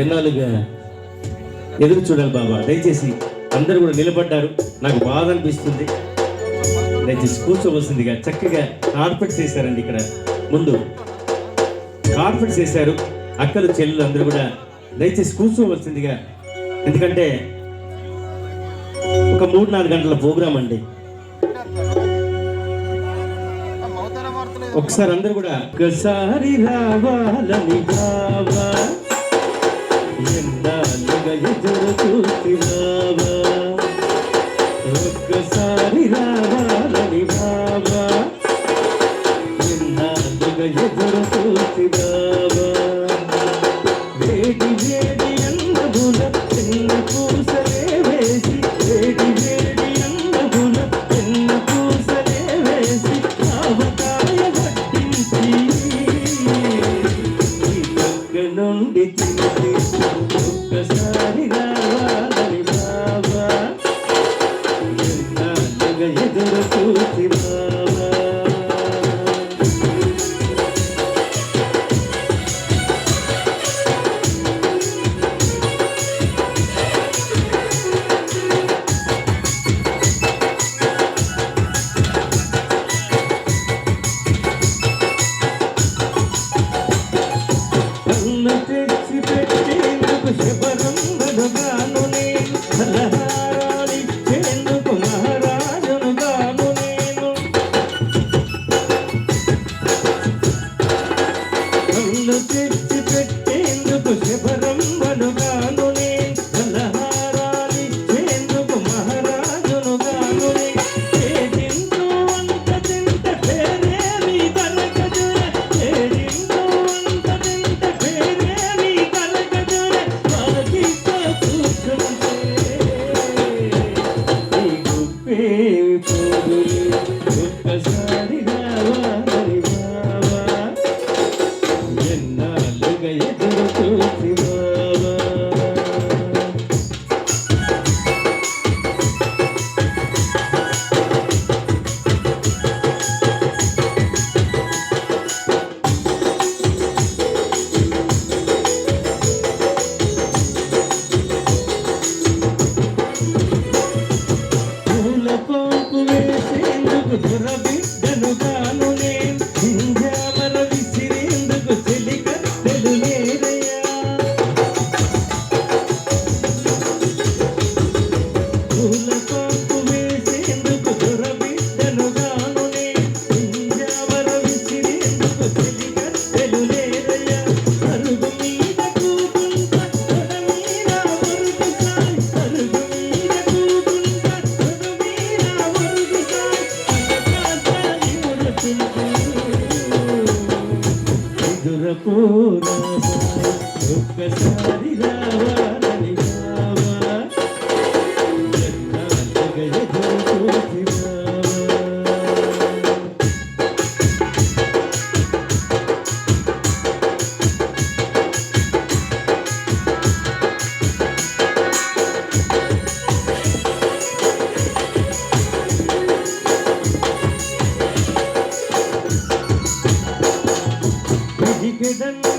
ఎన్నాళ్ళుగా ఎదురు చూడాలి బాబా. దయచేసి అందరూ కూడా నిలబడ్డారు. నాకు బాధ అనిపిస్తుంది. దయచేసి కూర్చోవలసిందిగా చక్కగా కార్పెట్స్ వేశారండి ఇక్కడ. ముందు కార్పెట్స్ వేశారు అక్కలు చెల్లెలు అందరూ కూడా దయచేసి కూర్చోవలసిందిగా. ఎందుకంటే ఒక మూడు నాలుగు గంటల ప్రోగ్రాం అండి. ఒకసారి అందరు కూడా నుండి తిరిగి ఒక్కసారి రావాలి బాబా ఎదురు చూసి yeah. കൂടി breathing.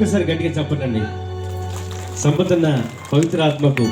ఒక్కసారి గట్టిగా చెప్పనండి పవిత్ర పవిత్రాత్మకు